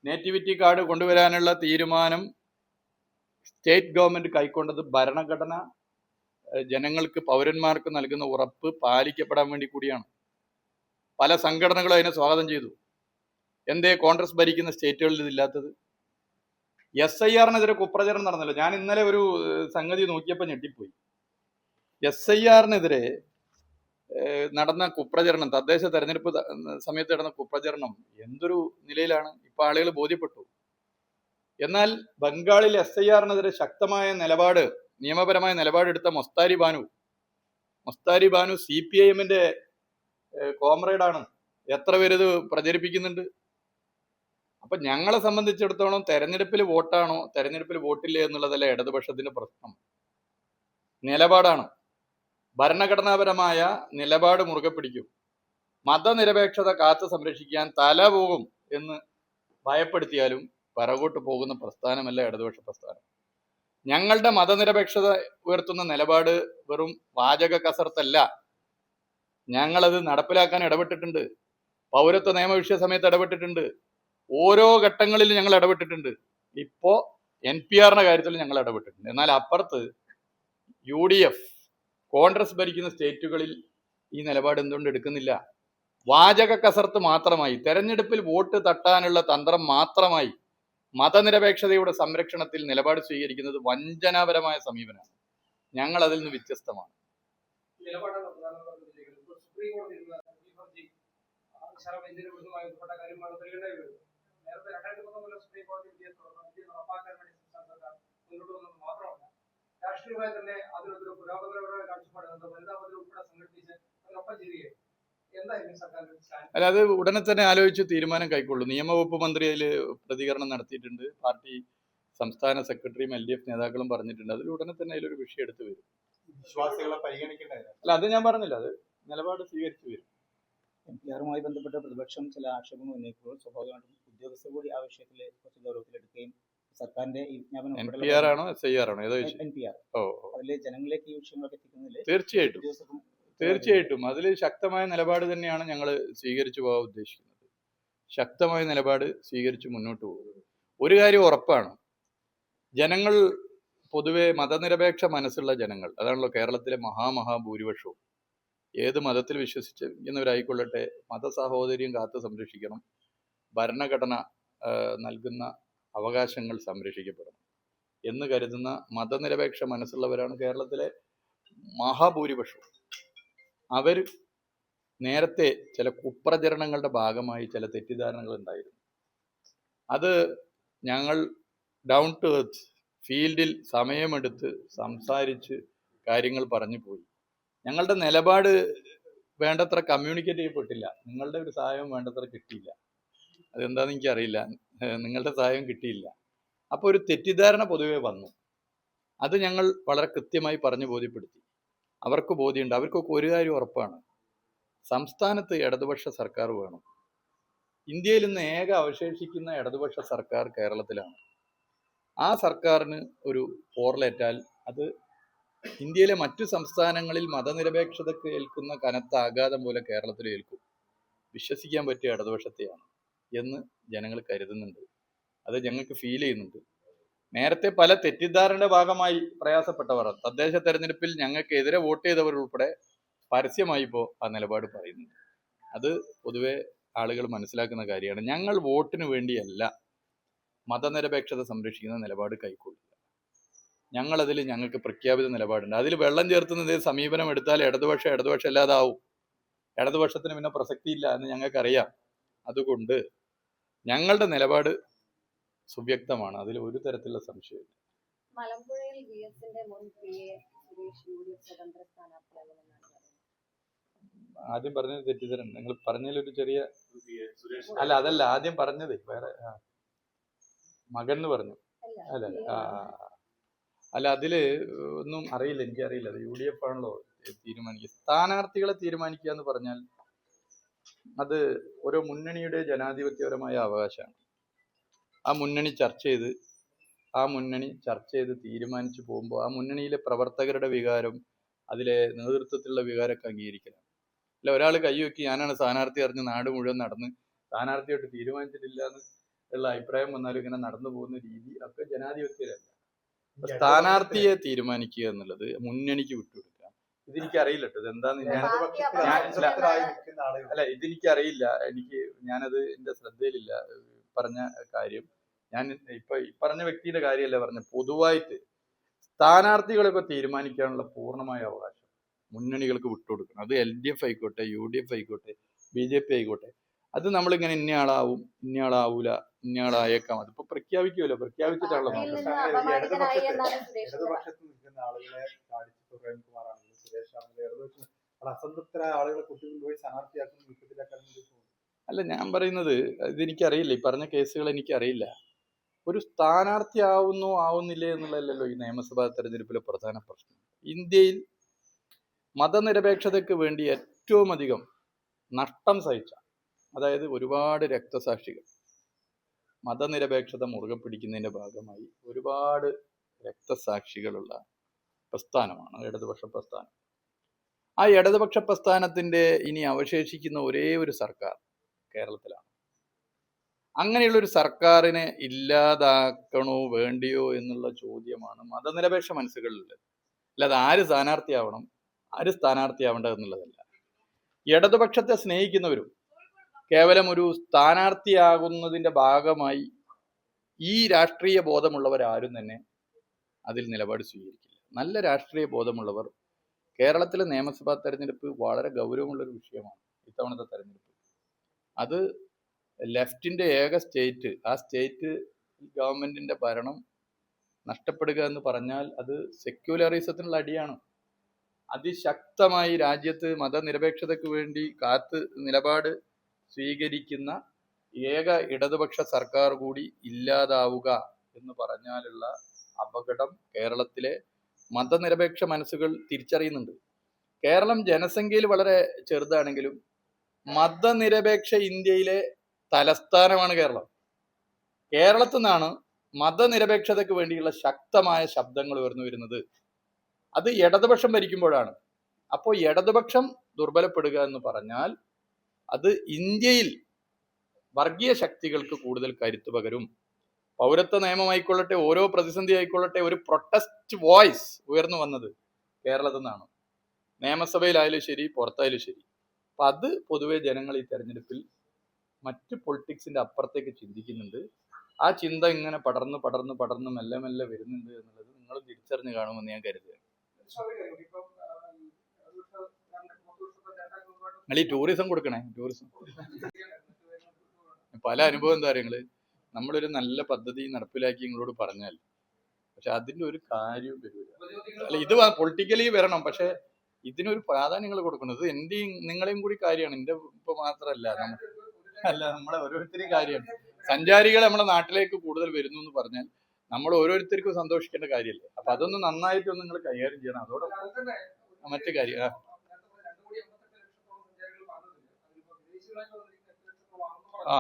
നേറ്റിവിറ്റി കാർഡ് കൊണ്ടുവരാനുള്ള തീരുമാനം സ്റ്റേറ്റ് ഗവൺമെന്റ് കൈക്കൊണ്ടത് ഭരണഘടന ജനങ്ങൾക്ക് പൗരന്മാർക്ക് നൽകുന്ന ഉറപ്പ് പാലിക്കപ്പെടാൻ വേണ്ടി കൂടിയാണ്. പല സംഘടനകളും അതിനെ സ്വാഗതം ചെയ്തു. എന്തേ കോൺഗ്രസ് ഭരിക്കുന്ന സ്റ്റേറ്റുകളിൽ ഇതില്ലാത്തത് എസ് ഐ ആറിനെതിരെ കുപ്രചരണം നടന്നല്ലോ. ഞാൻ ഇന്നലെ ഒരു സംഗതി നോക്കിയപ്പോൾ ഞെട്ടിപ്പോയി. എസ് ഐ ആറിനെതിരെ നടന്ന കുപ്രചരണം തദ്ദേശ തെരഞ്ഞെടുപ്പ് സമയത്ത് നടന്ന കുപ്രചരണം എന്തൊരു നിലയിലാണ്? ഇപ്പൊ ആളുകൾ ബോധ്യപ്പെട്ടു. എന്നാൽ ബംഗാളിൽ എസ് ഐ ആറിനെതിരെ ശക്തമായ നിലപാട് നിയമപരമായ നിലപാടെടുത്ത Mostari Banu Mostari Banu C P I എമ്മിന്റെ കോമ്രേഡാണ് എത്ര പേരിത് പ്രചരിപ്പിക്കുന്നുണ്ട്? അപ്പൊ ഞങ്ങളെ സംബന്ധിച്ചിടത്തോളം തെരഞ്ഞെടുപ്പിൽ വോട്ടാണോ തെരഞ്ഞെടുപ്പിൽ വോട്ടില്ലേ എന്നുള്ളതല്ല ഇടതുപക്ഷത്തിന്റെ പ്രശ്നം. നിലപാടാണ്. ഭരണഘടനാപരമായ നിലപാട് മുറുകെ പിടിക്കും. മതനിരപേക്ഷത കാത്തു സംരക്ഷിക്കാൻ തല പോകും എന്ന് ഭയപ്പെടുത്തിയാലും പിറകോട്ട് പോകുന്ന പ്രസ്ഥാനമല്ല ഇടതുപക്ഷ പ്രസ്ഥാനം. ഞങ്ങളുടെ മതനിരപേക്ഷത ഉയർത്തുന്ന നിലപാട് വെറും വാചക കസർത്തല്ല ഞങ്ങളത് നടപ്പിലാക്കാൻ ഇടപെട്ടിട്ടുണ്ട്. പൗരത്വ നിയമ വിഷയ സമയത്ത് ഇടപെട്ടിട്ടുണ്ട്. ഓരോ ഘട്ടങ്ങളിലും ഞങ്ങൾ ഇടപെട്ടിട്ടുണ്ട്. ഇപ്പോ എൻ പി ആറിന്റെ കാര്യത്തിൽ ഞങ്ങൾ ഇടപെട്ടിട്ടുണ്ട്. എന്നാൽ അപ്പുറത്ത് യു ഡി എഫ് കോൺഗ്രസ് ഭരിക്കുന്ന സ്റ്റേറ്റുകളിൽ ഈ നിലപാട് എന്തുകൊണ്ട് എടുക്കുന്നില്ല? വാചക കസർത്ത് മാത്രമായി തെരഞ്ഞെടുപ്പിൽ വോട്ട് തട്ടാനുള്ള തന്ത്രം മാത്രമായി മതനിരപേക്ഷതയുടെ സംരക്ഷണത്തിൽ നിലപാട് സ്വീകരിക്കുന്നത് വഞ്ചനാപരമായ സമീപനമാണ്. ഞങ്ങൾ അതിൽ നിന്ന് വ്യത്യസ്തമാണ്. സുപ്രീം കോടതി രാഷ്ട്രീയമായി തന്നെ അതിനൊരു പുരോഗമനപരമായ കാഴ്ചപ്പാടുണ്ട് വനിതാ മതിൽ ഉൾപ്പെടെ സംഘടിപ്പിച്ച് അതിനൊപ്പം ചെയ്യുകയും. സർക്കാരിന്റെ സ്റ്റാൻഡ് അല്ല അത് ഉടനെ തന്നെ ആലോചിച്ച് തീരുമാനം കൈക്കൊള്ളും. നിയമവകുപ്പ് മന്ത്രി അതിൽ പ്രതികരണം നടത്തിയിട്ടുണ്ട്. പാർട്ടി സംസ്ഥാന സെക്രട്ടറിയും എൽ ഡി എഫ് നേതാക്കളും പറഞ്ഞിട്ടുണ്ട്. അതിൽ ഉടനെ തന്നെ അതിലൊരു വിഷയം എടുത്തു വരും. വിശ്വാസികളെ പരിഗണിക്കേണ്ടത് അല്ല അത് ഞാൻ പറഞ്ഞില്ല. അത് നിലപാട് സ്വീകരിച്ചു വരും. എം പി ആറുമായി ബന്ധപ്പെട്ട പ്രതിപക്ഷം ചില ആക്ഷേപങ്ങൾ ഉന്നയിക്കുമ്പോൾ സ്വാഭാവികമായിട്ടും ഉദ്യോഗസ്ഥർ കൂടി ആ വിഷയത്തിൽ കുറച്ച് ഗൗരവത്തിലെടുക്കുകയും സർക്കാരിന്റെ ഈ വിജ്ഞാപനം എൻ പി ആർ ആണോ എസ് ഐ ആർ ആണോ? ഏതോ ചോദിച്ചു എൻ പി ആർ ഓ. അതിലെ ജനങ്ങളിലേക്ക് ഈ വിഷയങ്ങളൊക്കെ എത്തിക്കുന്നതിൽ തീർച്ചയായിട്ടും. തീർച്ചയായിട്ടും. അതിൽ ശക്തമായ നിലപാട് തന്നെയാണ് ഞങ്ങൾ സ്വീകരിച്ചു പോകാൻ ഉദ്ദേശിക്കുന്നത്. ശക്തമായ നിലപാട് സ്വീകരിച്ച് മുന്നോട്ട് പോകും. ഒരു കാര്യം ഉറപ്പാണ്. ജനങ്ങൾ പൊതുവെ മതനിരപേക്ഷ മനസ്സുള്ള ജനങ്ങൾ. അതാണല്ലോ കേരളത്തിലെ മഹാമഹാഭൂരിപക്ഷവും. ഏത് മതത്തിൽ വിശ്വസിച്ചിരിക്കുന്നവരായിക്കൊള്ളട്ടെ മതസഹോദര്യം കാത്തു സംരക്ഷിക്കണം. ഭരണഘടന നൽകുന്ന അവകാശങ്ങൾ സംരക്ഷിക്കപ്പെടണം എന്ന് കരുതുന്ന മതനിരപേക്ഷ മനസ്സുള്ളവരാണ് കേരളത്തിലെ മഹാഭൂരിപക്ഷം. അവർ നേരത്തെ ചില കുപ്രചരണങ്ങളുടെ ഭാഗമായി ചില തെറ്റിദ്ധാരണകൾ ഉണ്ടായിരുന്നു. അത് ഞങ്ങൾ ഡൗൺ ടു എർത്ത് ഫീൽഡിൽ സമയമെടുത്ത് സംസാരിച്ച് കാര്യങ്ങൾ പറഞ്ഞു പോയി. ഞങ്ങളുടെ നിലപാട് വേണ്ടത്ര കമ്മ്യൂണിക്കേറ്റ് ചെയ്യപ്പെട്ടില്ല. നിങ്ങളുടെ ഒരു സഹായം വേണ്ടത്ര കിട്ടിയില്ല. അതെന്താണെന്ന് എനിക്കറിയില്ല. നിങ്ങളുടെ സഹായം കിട്ടിയില്ല. അപ്പോൾ ഒരു തെറ്റിദ്ധാരണ പൊതുവേ വന്നു. അത് ഞങ്ങൾ വളരെ കൃത്യമായി പറഞ്ഞു ബോധ്യപ്പെടുത്തി. അവർക്ക് ബോധ്യമുണ്ട്. അവർക്കൊക്കെ ഒരു കാര്യം ഉറപ്പാണ്. സംസ്ഥാനത്ത് ഇടതുപക്ഷ സർക്കാർ വേണം. ഇന്ത്യയിൽ ഇന്ന് ഏക അവശേഷിക്കുന്ന ഇടതുപക്ഷ സർക്കാർ കേരളത്തിലാണ്. ആ സർക്കാരിന് ഒരു പോറലേറ്റാൽ അത് ഇന്ത്യയിലെ മറ്റു സംസ്ഥാനങ്ങളിൽ മതനിരപേക്ഷതക്ക് ഏൽക്കുന്ന കനത്ത ആഘാതം പോലെ കേരളത്തിൽ ഏൽക്കും വിശ്വസിക്കാൻ പറ്റിയ ഇടതുപക്ഷത്തെയാണ്. എന്ന് ജനങ്ങൾ കരുതുന്നുണ്ട്. അത് ഞങ്ങൾക്ക് ഫീൽ ചെയ്യുന്നുണ്ട്. നേരത്തെ പല തെറ്റിദ്ധാരണയുടെ ഭാഗമായി പ്രയാസപ്പെട്ടവർ തദ്ദേശ തെരഞ്ഞെടുപ്പിൽ ഞങ്ങൾക്കെതിരെ വോട്ട് ചെയ്തവർ ഉൾപ്പെടെ പരസ്യമായി ഇപ്പോൾ ആ നിലപാട് പറയുന്നുണ്ട്. അത് പൊതുവെ ആളുകൾ മനസ്സിലാക്കുന്ന കാര്യമാണ്. ഞങ്ങൾ വോട്ടിന് വേണ്ടിയല്ല മതനിരപേക്ഷത സംരക്ഷിക്കുന്ന നിലപാട് കൈക്കൊള്ളുക. ഞങ്ങളതിൽ ഞങ്ങൾക്ക് പ്രഖ്യാപിത നിലപാടുണ്ട്. അതിൽ വെള്ളം ചേർത്തുന്നത് സമീപനം എടുത്താൽ ഇടതുപക്ഷം ഇടതുപക്ഷം അല്ലാതാവും. ഇടതുപക്ഷത്തിന് പിന്നെ പ്രസക്തിയില്ല എന്ന് ഞങ്ങൾക്കറിയാം. അതുകൊണ്ട് ഞങ്ങളുടെ നിലപാട് സുവ്യക്തമാണ്. അതിൽ ഒരു തരത്തിലുള്ള സംശയമില്ല. മലമ്പുഴയിൽ വി എസിന്റെ മുൻ P A Suresh U D F സ്വതന്ത്ര സ്ഥാനാർത്ഥിയാകുമെന്നാണ് ആദ്യം പറഞ്ഞത് തെറ്റിദ്ധരൻ നിങ്ങൾ പറഞ്ഞതിലൊരു ചെറിയ അല്ല അതല്ല. ആദ്യം പറഞ്ഞത്. വേറെ മകൻ എന്ന് പറഞ്ഞു. അല്ല അല്ല അതിൽ ഒന്നും അറിയില്ല. എനിക്കറിയില്ല. അത് യു ഡി എഫ് ആണല്ലോ തീരുമാനിക്കുക. സ്ഥാനാർത്ഥികളെ തീരുമാനിക്കുക എന്ന് പറഞ്ഞാൽ അത് ഓരോ മുന്നണിയുടെ ജനാധിപത്യപരമായ അവകാശമാണ്. ആ മുന്നണി ചർച്ച ചെയ്ത് ആ മുന്നണി ചർച്ച ചെയ്ത് തീരുമാനിച്ചു പോകുമ്പോൾ ആ മുന്നണിയിലെ പ്രവർത്തകരുടെ വികാരം അതിലെ നേതൃത്വത്തിലുള്ള വികാരമൊക്കെ അംഗീകരിക്കണം അല്ല ഒരാൾ കൈവെക്കി ഞാനാണ് സ്ഥാനാർത്ഥി അറിഞ്ഞ് നാട് മുഴുവൻ നടന്ന് സ്ഥാനാർത്ഥിയായിട്ട് തീരുമാനിച്ചിട്ടില്ല എന്ന് ഉള്ള അഭിപ്രായം വന്നാലും ഇങ്ങനെ നടന്നു പോകുന്ന രീതി ഒക്കെ ജനാധിപത്യരല്ല. സ്ഥാനാർത്ഥിയെ തീരുമാനിക്കുക എന്നുള്ളത് മുന്നണിക്ക് വിട്ടുകൊടുക്കുക. ഇതെനിക്ക് അറിയില്ല കേട്ടോ ഇതെന്താന്ന് ഞാൻ അല്ല ഇതെനിക്ക് അറിയില്ല എനിക്ക് ഞാനത് എന്റെ ശ്രദ്ധയിലില്ല പറഞ്ഞ കാര്യം. ഞാൻ ഇപ്പൊ ഈ പറഞ്ഞ വ്യക്തിയുടെ കാര്യമല്ല പറഞ്ഞ പൊതുവായിട്ട് സ്ഥാനാർത്ഥികളൊക്കെ തീരുമാനിക്കാനുള്ള പൂർണമായ അവകാശം മുന്നണികൾക്ക് വിട്ടുകൊടുക്കണം. അത് എൽ ഡി എഫ് ആയിക്കോട്ടെ യു ഡി എഫ് ആയിക്കോട്ടെ ബി ജെ പി ആയിക്കോട്ടെ. അത് നമ്മളിങ്ങനെ ഇന്നയാളാവും ഇന്നയാളാവൂല ഇന്നയാളായേക്കാം. അതിപ്പോ പ്രഖ്യാപിക്കുമല്ലോ പ്രഖ്യാപിച്ചിട്ടാണല്ലോ ഇടതുപക്ഷത്ത് നിൽക്കുന്ന ആളുകളെ സുരേന്ദ്രകുമാറാണെങ്കിലും അല്ല ഞാൻ പറയുന്നത് ഇതെനിക്കറിയില്ല. ഈ പറഞ്ഞ കേസുകൾ എനിക്കറിയില്ല. ഒരു സ്ഥാനാർത്ഥി ആവുന്നു ആവുന്നില്ലേ എന്നുള്ളതല്ലോ ഈ നിയമസഭാ തെരഞ്ഞെടുപ്പിലെ പ്രധാന പ്രശ്നം. ഇന്ത്യയിൽ മതനിരപേക്ഷതയ്ക്ക് വേണ്ടി ഏറ്റവും അധികം നഷ്ടം സഹിച്ച അതായത് ഒരുപാട് രക്തസാക്ഷികൾ മതനിരപേക്ഷത മുറുകെ പിടിക്കുന്നതിന്റെ ഭാഗമായി ഒരുപാട് രക്തസാക്ഷികളുള്ള പ്രസ്ഥാനമാണ് ഇടതുപക്ഷ പ്രസ്ഥാനം. ആ ഇടതുപക്ഷ പ്രസ്ഥാനത്തിന്റെ ഇനി അവശേഷിക്കുന്ന ഒരേ ഒരു സർക്കാർ കേരളത്തിലാണ്. അങ്ങനെയുള്ള ഒരു സർക്കാരിനെ ഇല്ലാതാക്കണോ വേണ്ടിയോ എന്നുള്ള ചോദ്യമാണ് മതനിരപേക്ഷ മനസ്സുകളിലുള്ളത്. അല്ലാതെ ആര് സ്ഥാനാർത്ഥിയാവണം ആര് സ്ഥാനാർത്ഥിയാവേണ്ടത് എന്നുള്ളതല്ല. ഇടതുപക്ഷത്തെ സ്നേഹിക്കുന്നവരും കേവലം ഒരു സ്ഥാനാർത്ഥിയാകുന്നതിന്റെ ഭാഗമായി ഈ രാഷ്ട്രീയ ബോധമുള്ളവരാരും തന്നെ അതിൽ നിലപാട് സ്വീകരിക്കില്ല. നല്ല രാഷ്ട്രീയ ബോധമുള്ളവർ കേരളത്തിലെ നിയമസഭാ തെരഞ്ഞെടുപ്പ് വളരെ ഗൗരവമുള്ള ഒരു വിഷയമാണ് ഇത്തവണത്തെ തെരഞ്ഞെടുപ്പ്. അത് ലെഫ്റ്റിന്റെ ഏക സ്റ്റേറ്റ് ആ സ്റ്റേറ്റ് ഗവൺമെന്റിന്റെ ഭരണം നഷ്ടപ്പെടുക എന്ന് പറഞ്ഞാൽ അത് സെക്യുലറിസത്തിനുള്ള അടിയാണ്. അതിശക്തമായി രാജ്യത്ത് മതനിരപേക്ഷതയ്ക്ക് വേണ്ടി കാത്ത് നിലപാട് സ്വീകരിക്കുന്ന ഏക ഇടതുപക്ഷ സർക്കാർ കൂടി ഇല്ലാതാവുക എന്ന് പറഞ്ഞാലുള്ള അപകടം കേരളത്തിലെ മതനിരപേക്ഷ മനസ്സുകൾ തിരിച്ചറിയുന്നുണ്ട്. കേരളം ജനസംഖ്യയിൽ വളരെ ചെറുതാണെങ്കിലും മതനിരപേക്ഷ ഇന്ത്യയിലെ തലസ്ഥാനമാണ് കേരളം. കേരളത്തിൽ നിന്നാണ് മതനിരപേക്ഷതയ്ക്ക് വേണ്ടിയുള്ള ശക്തമായ ശബ്ദങ്ങൾ ഉയർന്നു വരുന്നത്. അത് ഇടതുപക്ഷം ഭരിക്കുമ്പോഴാണ്. അപ്പോൾ ഇടതുപക്ഷം ദുർബലപ്പെടുക എന്ന് പറഞ്ഞാൽ അത് ഇന്ത്യയിൽ വർഗീയ ശക്തികൾക്ക് കൂടുതൽ കരുത്തു പകരും. പൗരത്വ നിയമമായിക്കൊള്ളട്ടെ ഓരോ പ്രതിസന്ധി ആയിക്കൊള്ളട്ടെ ഒരു പ്രൊട്ടസ്റ്റ് വോയിസ് ഉയർന്നു വന്നത് കേരളത്തിൽ നിന്നാണ്. നിയമസഭയിലായാലും ശരി പുറത്തായാലും ശരി. അപ്പൊ അത് പൊതുവെ ജനങ്ങൾ ഈ തെരഞ്ഞെടുപ്പിൽ മറ്റ് പൊളിറ്റിക്സിന്റെ അപ്പുറത്തേക്ക് ചിന്തിക്കുന്നുണ്ട്. ആ ചിന്ത ഇങ്ങനെ പടർന്ന് പടർന്ന് പടർന്ന് മെല്ലെ മെല്ലെ വരുന്നുണ്ട് എന്നുള്ളത് നിങ്ങൾ തിരിച്ചറിഞ്ഞ് കാണുമെന്ന് ഞാൻ കരുതുകയാണ്. നിങ്ങൾ ഈ ടൂറിസം കൊടുക്കണേ ടൂറിസം പല അനുഭവം എന്താ പറയുക നമ്മളൊരു നല്ല പദ്ധതി നടപ്പിലാക്കി നിങ്ങളോട് പറഞ്ഞാൽ പക്ഷെ അതിന്റെ ഒരു കാര്യവും വരില്ല അല്ല ഇത് പൊളിറ്റിക്കലി വരണം. പക്ഷെ ഇതിനൊരു പ്രാധാന്യം നിങ്ങൾ കൊടുക്കുന്നത് എന്റെയും നിങ്ങളെയും കൂടി കാര്യമാണ്. എന്റെ ഇപ്പൊ മാത്രമല്ല അല്ല നമ്മളെ ഓരോരുത്തരെയും കാര്യമാണ്. സഞ്ചാരികൾ നമ്മുടെ നാട്ടിലേക്ക് കൂടുതൽ വരുന്നു എന്ന് പറഞ്ഞാൽ നമ്മൾ ഓരോരുത്തർക്കും സന്തോഷിക്കേണ്ട കാര്യമല്ലേ? അപ്പൊ അതൊന്ന് നന്നായിട്ടൊന്ന് നിങ്ങൾ കൈകാര്യം ചെയ്യണം. അതോടൊപ്പം മറ്റു കാര്യം ആ,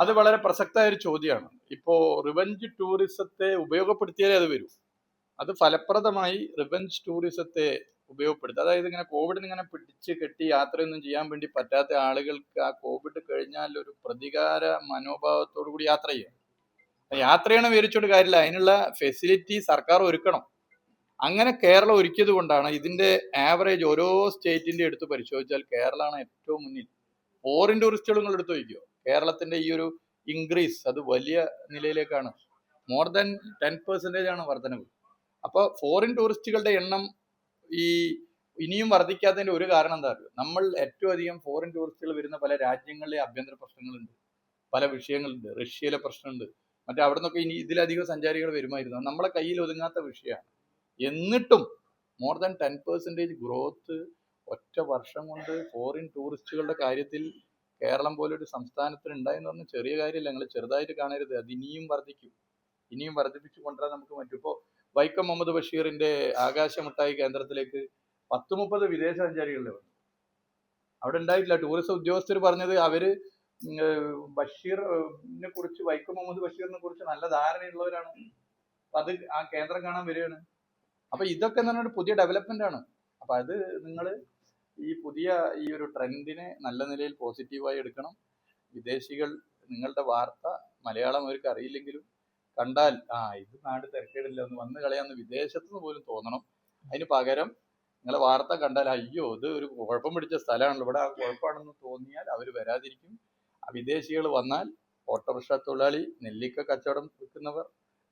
അത് വളരെ പ്രസക്തമായ ഒരു ചോദ്യമാണ്. ഇപ്പോ റിവഞ്ച് ടൂറിസത്തെ ഉപയോഗപ്പെടുത്തിയാലേ അത് വരൂ. അത് ഫലപ്രദമായി റിവഞ്ച് ടൂറിസത്തെ ഉപയോഗപ്പെടുത്തുക. അതായത് ഇങ്ങനെ കോവിഡിന് ഇങ്ങനെ പിടിച്ച് കെട്ടി യാത്രയൊന്നും ചെയ്യാൻ വേണ്ടി പറ്റാത്ത ആളുകൾക്ക് ആ കോവിഡ് കഴിഞ്ഞാൽ ഒരു പ്രതികാര മനോഭാവത്തോടു കൂടി യാത്ര ചെയ്യാം യാത്രയാണ് വിവരിച്ചോണ്ട് കാര്യമില്ല. അതിനുള്ള ഫെസിലിറ്റി സർക്കാർ ഒരുക്കണം. അങ്ങനെ കേരളം ഒരുക്കിയത് കൊണ്ടാണ് ഇതിന്റെ ആവറേജ് ഓരോ സ്റ്റേറ്റിന്റെ എടുത്ത് പരിശോധിച്ചാൽ കേരളമാണ് ഏറ്റവും മുന്നിൽ. ഫോറിൻ ടൂറിസ്റ്റുകൾ നിങ്ങൾ എടുത്ത് വയ്ക്കുക കേരളത്തിന്റെ ഈ ഒരു ഇൻക്രീസ് അത് വലിയ നിലയിലേക്കാണ്. മോർ ദാൻ ടെൻ പെർസെന്റേജ് ആണ് വർധനവ്. അപ്പോൾ ഫോറിൻ ടൂറിസ്റ്റുകളുടെ എണ്ണം ഈ ഇനിയും വർദ്ധിക്കാത്തതിന്റെ ഒരു കാരണം എന്താ പറയുക നമ്മൾ ഏറ്റവും അധികം ഫോറിൻ ടൂറിസ്റ്റുകൾ വരുന്ന പല രാജ്യങ്ങളിലെ ആഭ്യന്തര പ്രശ്നങ്ങളുണ്ട്. പല വിഷയങ്ങളുണ്ട്. റഷ്യയിലെ പ്രശ്നമുണ്ട്. മറ്റേ അവിടെ നിന്നൊക്കെ ഇനി ഇതിലധികം സഞ്ചാരികൾ വരുമായിരുന്നു. നമ്മളെ കയ്യിൽ ഒതുങ്ങാത്ത വിഷയമാണ്. എന്നിട്ടും more than ten percentage growth ഒറ്റ വർഷം കൊണ്ട് ഫോറിൻ ടൂറിസ്റ്റുകളുടെ കാര്യത്തിൽ കേരളം പോലൊരു സംസ്ഥാനത്തിന് ഉണ്ടായെന്ന് പറഞ്ഞാൽ ചെറിയ കാര്യമല്ല. നിങ്ങൾ ചെറുതായിട്ട് കാണരുത്. അത് ഇനിയും വർദ്ധിക്കും. ഇനിയും വർദ്ധിപ്പിച്ചു കൊണ്ടുവരാൻ നമുക്ക് പറ്റും. ഇപ്പോൾ വൈക്കം മുഹമ്മദ് ബഷീറിന്റെ ആകാശമുട്ടായി കേന്ദ്രത്തിലേക്ക് പത്ത് മുപ്പത് വിദേശ സഞ്ചാരികളുടെ വന്നു. അവിടെ ഉണ്ടായിട്ടില്ല. ടൂറിസം ഉദ്യോഗസ്ഥർ പറഞ്ഞത് അവർ ബഷീറിനെ കുറിച്ച് വൈക്കം മുഹമ്മദ് ബഷീറിനെ കുറിച്ച് നല്ല ധാരണയുള്ളവരാണ്. അത് ആ കേന്ദ്രം കാണാൻ വരികയാണ്. അപ്പൊ ഇതൊക്കെ എന്ന് പറഞ്ഞൊരു പുതിയ ഡെവലപ്മെന്റ് ആണ്. അപ്പൊ അത് നിങ്ങൾ ഈ പുതിയ ഈ ഒരു ട്രെൻഡിനെ നല്ല നിലയിൽ പോസിറ്റീവായി എടുക്കണം. വിദേശികൾ നിങ്ങളുടെ വാർത്ത മലയാളം അവർക്ക് അറിയില്ലെങ്കിലും കണ്ടാൽ ആ ഇത് നാട് തിരക്കേടില്ല ഒന്ന് വന്ന് കളയാന്ന് വിദേശത്ത് നിന്ന് പോലും തോന്നണം. അതിന് പകരം നിങ്ങളെ വാർത്ത കണ്ടാൽ അയ്യോ ഇത് ഒരു കുഴപ്പം പിടിച്ച സ്ഥലമാണല്ലോ. ഇവിടെ ആ കുഴപ്പമാണെന്ന് തോന്നിയാൽ അവർ വരാതിരിക്കും. വിദേശികൾ വന്നാൽ ഓട്ടോറിക്ഷ തൊഴിലാളി നെല്ലിക്ക കച്ചവടം വിൽക്കുന്നവർ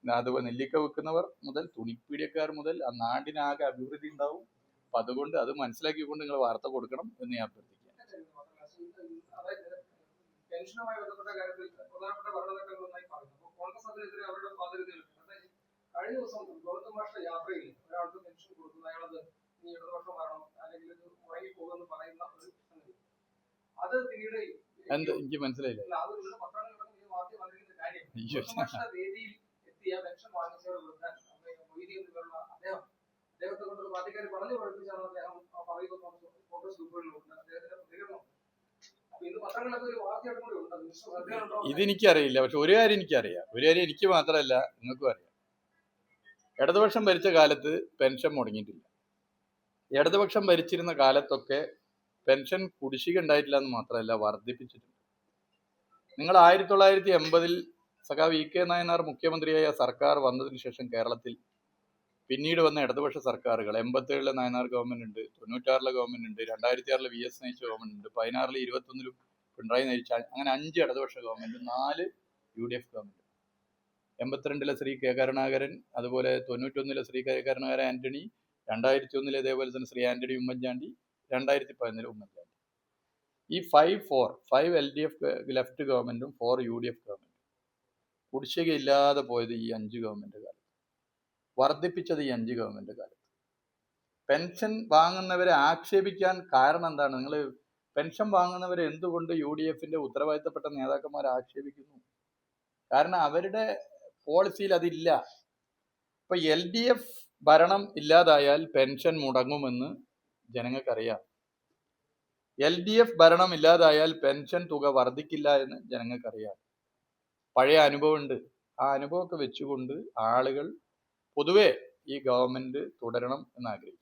അതുപോലെ നെല്ലിക്ക വെക്കുന്നവർ മുതൽ തുണിപ്പീടിയക്കാർ മുതൽ ആ നാടിനാകെ അഭിവൃദ്ധി ഉണ്ടാവും. അപ്പൊ അതുകൊണ്ട് അത് മനസ്സിലാക്കിക്കൊണ്ട് നിങ്ങൾ വാർത്ത കൊടുക്കണം എന്ന് ഞാൻ അഭ്യർത്ഥിക്കാം അതായത് പെൻഷനുമായി ബന്ധപ്പെട്ട കാര്യത്തിൽ പ്രധാനപ്പെട്ട ഭരണഘടനകളൊന്നായി പറയുന്നു. അപ്പോൾ കോൺഗ്രസ് അതിനെതിരെ അവരുടെ ബാധ്യതകളുണ്ട് അതായത് കഴിഞ്ഞ ദിവസം ഗൗതം ഭാഷ യാത്രയിൽ ഒരാൾക്ക് പെൻഷൻ കൊടുക്കുന്ന. അയാളത് ഇനി ഇടതുപക്ഷം വരണം അല്ലെങ്കിൽ ഇത് മുടങ്ങിപ്പോകുമെന്ന് പറയുന്ന ഒരു സംഗതി അത് പിന്നീട് എനിക്ക് മനസ്സിലായില്ല. അത്. ഗൗതം ഭാഷ വേദിയിൽ എത്തിയ പെൻഷൻ വാങ്ങിച്ചവർ കൊടുക്കാൻ മൊയ്തി എന്നിവരുള്ള അദ്ദേഹം അദ്ദേഹത്തെ കൊണ്ട് പാർട്ടിക്കാർ പറഞ്ഞു പഠിപ്പിച്ചാണ് അദ്ദേഹം പറയുന്നത് കോൺഗ്രസ് ഗ്രൂപ്പുകളിലുണ്ട് അദ്ദേഹത്തിന്റെ പ്രതികരണം ഒരു ഇതെനിക്കറിയില്ല. പക്ഷെ ഒരു കാര്യം എനിക്കറിയാം. ഒരു കാര്യം എനിക്ക് മാത്രമല്ല നിങ്ങൾക്കും അറിയാം. ഇടതുപക്ഷം ഭരിച്ച കാലത്ത് പെൻഷൻ മുടങ്ങിയിട്ടില്ല. ഇടതുപക്ഷം ഭരിച്ചിരുന്ന കാലത്തൊക്കെ പെൻഷൻ കുടിശ്ശിക ഉണ്ടായിട്ടില്ല എന്ന് മാത്രമല്ല വർദ്ധിപ്പിച്ചിട്ടുണ്ട്. നിങ്ങൾ ആയിരത്തി തൊള്ളായിരത്തി എൺപതിൽ സഖാവ് ഇ കെ. നായനാർ മുഖ്യമന്ത്രിയായ സർക്കാർ വന്നതിന് ശേഷം കേരളത്തിൽ പിന്നീട് വന്ന ഇടതുപക്ഷ സർക്കാരുകൾ എൺപത്തേഴിലെ നായനാർ ഗവൺമെന്റ് ഉണ്ട് തൊണ്ണൂറ്റാറിലെ ഗവൺമെന്റ് ഉണ്ട് രണ്ടായിരത്തി ആറിലെ വി. എസ്. നയിച്ച ഗവൺമെന്റ് ഉണ്ട് പതിനാറിലെ ഇരുപത്തൊന്നിലും പിണറായി നയിച്ച അങ്ങനെ അഞ്ച് ഇടതുപക്ഷ ഗവൺമെന്റ് നാല് യു ഡി എഫ് ഗവൺമെന്റ് എൺപത്തിരണ്ടിലെ ശ്രീ. കെ. കരുണാകരൻ അതുപോലെ തൊണ്ണൂറ്റൊന്നിലെ ശ്രീ. കെ. കരുണാകരൻ ആന്റണി രണ്ടായിരത്തി ഒന്നിലെ ഇതേപോലെ തന്നെ ശ്രീ. ആന്റണി ഉമ്മൻചാണ്ടി രണ്ടായിരത്തി പതിനൊന്നിലെ ഉമ്മൻചാണ്ടി. ഈ five four five L D F left ഗവൺമെന്റും ഫോർ യു ഡി എഫ് ഗവൺമെന്റും കുടിശ്ശികയില്ലാതെ പോയത് ഈ അഞ്ച് ഗവൺമെന്റ് കാലത്ത്. വർദ്ധിപ്പിച്ചത് ഈ അഞ്ച് ഗവൺമെന്റ് കാലത്ത്. പെൻഷൻ വാങ്ങുന്നവരെ ആക്ഷേപിക്കാൻ കാരണം എന്താണ്? നിങ്ങൾ പെൻഷൻ വാങ്ങുന്നവരെ എന്തുകൊണ്ട് യു ഡി എഫിന്റെ ഉത്തരവാദിത്തപ്പെട്ട നേതാക്കന്മാർ ആക്ഷേപിക്കുന്നു? കാരണം അവരുടെ പോളിസിയിൽ അതില്ല. ഇപ്പൊ എൽ ഡി എഫ് ഭരണം ഇല്ലാതായാൽ പെൻഷൻ മുടങ്ങുമെന്ന് ജനങ്ങൾക്കറിയാം. എൽ ഡി എഫ് ഭരണം ഇല്ലാതായാൽ പെൻഷൻ തുക വർദ്ധിക്കില്ല എന്ന് ജനങ്ങൾക്കറിയാം. പഴയ അനുഭവമുണ്ട്. ആ അനുഭവമൊക്കെ വെച്ചുകൊണ്ട് ആളുകൾ പൊതുവെ ഈ ഗവൺമെന്റ് തുടരണം എന്ന് ആഗ്രഹിക്കും